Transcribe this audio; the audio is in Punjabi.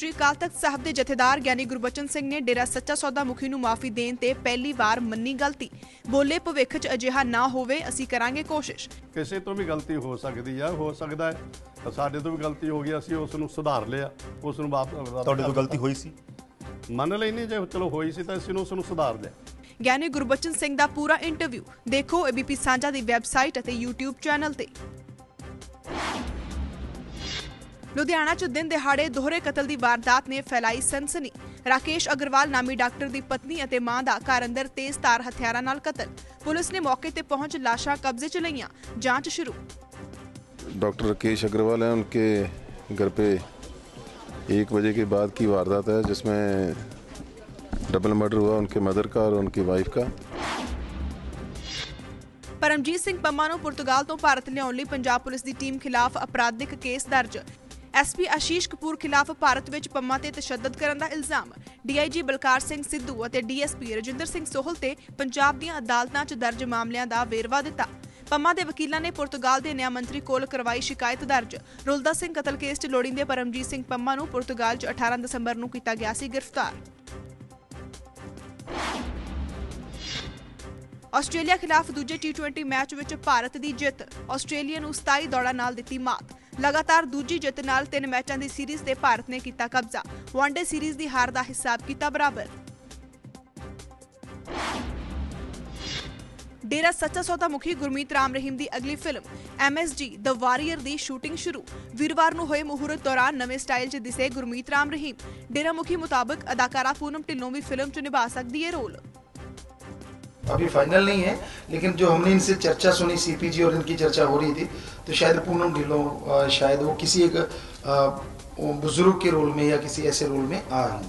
ਸ੍ਰੀ ਅਕਾਲ ਤਖਤ ਸਾਹਿਬ ਦੇ ਜਥੇਦਾਰ ਗਿਆਨੀ ਗੁਰਬਚਨ ਸਿੰਘ ਨੇ ਡੇਰਾ ਸੱਚਾ ਸੌਦਾ ਮੁਖੀ ਨੂੰ ਮਾਫੀ ਦੇਣ ਤੇ ਪਹਿਲੀ ਵਾਰ ਮੰਨੀ ਗਲਤੀ। ਬੋਲੇ ਭਵਿੱਖ 'ਚ ਅਜਿਹਾ ਨਾ ਹੋਵੇ ਅਸੀਂ ਕਰਾਂਗੇ ਕੋਸ਼ਿਸ਼। ਕਿਸੇ ਤੋਂ ਵੀ ਗਲਤੀ ਹੋ ਸਕਦੀ ਆ ਹੋ ਸਕਦਾ ਹੈ। ਸਾਡੇ ਤੋਂ ਵੀ ਗਲਤੀ ਹੋ ਗਈ ਅਸੀਂ ਉਸ ਨੂੰ ਸੁਧਾਰ ਲਿਆ ਉਸ ਨੂੰ ਵਾਪਸ ਤੁਹਾਡੇ ਤੋਂ ਗਲਤੀ ਹੋਈ ਸੀ? ਮੰਨ ਲੈਣੀ ਜੇ ਚਲੋ ਹੋਈ ਸੀ ਤਾਂ ਅਸੀਂ ਉਸ ਨੂੰ ਸੁਧਾਰ ਲਿਆ। ਗਿਆਨੀ ਗੁਰਬਚਨ ਸਿੰਘ ਦਾ ਪੂਰਾ ਇੰਟਰਵਿਊ ਦੇਖੋ ਏਬੀਪੀ ਸਾਂਝਾ ਦੀ ਵੈਬਸਾਈਟ ਅਤੇ YouTube ਚੈਨਲ ਤੇ। ਲੁਧਿਆਣਾ 'ਚ ਦਿਨ ਦਿਹਾੜੇ ਦੋਹਰੇ ਕਤਲ ਦੀ ਵਾਰਦਾਤ ਨੇ ਫੈਲਾਈ ਸਨਸਨੀ ਰਾਕੇਸ਼ ਅਗਰਵਾਲ ਨਾਮੀ ਡਾਕਟਰ ਦੀ ਪਤਨੀ ਅਤੇ ਮਾਂ ਦਾ ਘਰ ਅੰਦਰ ਤੇਜ਼ਧਾਰ ਹਥਿਆਰਾਂ ਨਾਲ ਕਤਲ ਪੁਲਿਸ ਨੇ ਮੌਕੇ ਤੇ ਪਹੁੰਚ ਲਾਸ਼ਾਂ ਕਬਜ਼ੇ 'ਚ ਲਈਆਂ ਜਾਂਚ ਸ਼ੁਰੂ डॉक्टर राकेश अग्रवाल हैं उनके घर पे एक बजे के बाद की वारदात है जिसमें डबल मर्डर हुआ उनके मदर का और उनकी वाइफ का ਪਰਮਜੀਤ ਸਿੰਘ ਪੰਮਾ ਨੂੰ ਪੁਰਤਗਾਲ ਤੋਂ ਭਾਰਤ ਲਿਆਉਣ ਲਈ ਪੰਜਾਬ ਪੁਲਿਸ ਦੀ ਟੀਮ ਖਿਲਾਫ ਅਪਰਾਧਿਕ ਕੇਸ ਦਰਜ ਐਸਪੀ ਆਸ਼ੀਸ਼ ਕਪੂਰ ਖਿਲਾਫ ਭਾਰਤ ਵਿੱਚ ਪੰਮਾ ਤੇ ਤਸ਼ੱਦਦ ਕਰਨ ਦਾ ਇਲਜ਼ਾਮ। ਡੀਆਈਜੀ ਬਲਕਾਰ ਸਿੰਘ ਸਿੱਧੂ ਅਤੇ ਡੀਐਸਪੀ ਰਜਿੰਦਰ ਸਿੰਘ ਸੋਹਲ ਤੇ ਪੰਜਾਬ ਦੀਆਂ ਅਦਾਲਤਾਂ 'ਚ ਦਰਜ ਮਾਮਲਿਆਂ ਦਾ ਵੇਰਵਾ ਦਿੱਤਾ। ਪੰਮਾ ਦੇ ਵਕੀਲਾਂ ਨੇ ਪੁਰਤਗਾਲ ਦੇ ਨਿਆਂ ਮੰਤਰੀ ਕੋਲ ਕਰਵਾਈ ਸ਼ਿਕਾਇਤ ਦਰਜ। ਰੁਲਦਾ ਸਿੰਘ ਕਤਲ ਕੇਸ 'ਚ ਲੋੜੀਂਦੇ ਪਰਮਜੀਤ ਸਿੰਘ ਪੰਮਾ ਨੂੰ ਪੁਰਤਗਾਲ 'ਚ 18 ਦਸੰਬਰ ਨੂੰ ਕੀਤਾ ਗਿਆ ਸੀ ਗ੍ਰਿਫਤਾਰ। ਆਸਟ੍ਰੇਲੀਆ ਖਿਲਾਫ ਦੂਜੇ T20 ਮੈਚ ਵਿੱਚ ਭਾਰਤ ਦੀ ਜਿੱਤ। ਆਸਟ੍ਰੇਲੀਆ ਨੂੰ 27 ਦੌੜਾਂ ਨਾਲ ਦਿੱਤੀ ਮਾਤ। ਲਗਾਤਾਰ ਦੂਜੀ ਜਿੱਤ ਨਾਲ ਤਿੰਨ ਮੈਚਾਂ ਦੀ ਸੀਰੀਜ਼ ਤੇ ਭਾਰਤ ਨੇ ਕੀਤਾ ਕਬਜ਼ਾ। ਵਨਡੇ ਸੀਰੀਜ਼ ਦੀ ਹਾਰ ਦਾ ਹਿਸਾਬ ਕੀਤਾ ਬਰਾਬਰ। ਡੇਰਾ ਸੱਚਾ ਸੌਦਾ ਮੁਖੀ ਗੁਰਮੀਤ ਰਾਮ ਰਹੀਮ ਦੀ ਅਗਲੀ ਫਿਲਮ MSG ਦ ਵਾਰੀਅਰ ਦੀ ਸ਼ੂਟਿੰਗ ਸ਼ੁਰੂ। ਵੀਰਵਾਰ ਨੂੰ ਹੋਏ ਮੁਹੂਰਤ ਦੌਰਾਨ ਨਵੇਂ ਸਟਾਈਲ 'ਚ ਦਿਸੇ ਗੁਰਮੀਤ ਰਾਮ ਰਹੀਮ। ਡੇਰਾ ਮੁਖੀ ਮੁਤਾਬਕ ਅਦਾਕਾਰਾ ਪੂਨਮ ਢਿੱਲੋਂ ਵੀ ਫਿਲਮ 'ਚ ਨਿਭਾ ਸਕਦੀ ਹੈ ਰੋਲ। अभी फाइनल नहीं है, लेकिन जो हमने इनसे चर्चा सुनी सीपीजी और इनकी चर्चा हो रही थी तो शायद पूनम ढिलो शायद वो किसी एक बुज़ुर्ग के रोल में या किसी ऐसे रोल में आ रही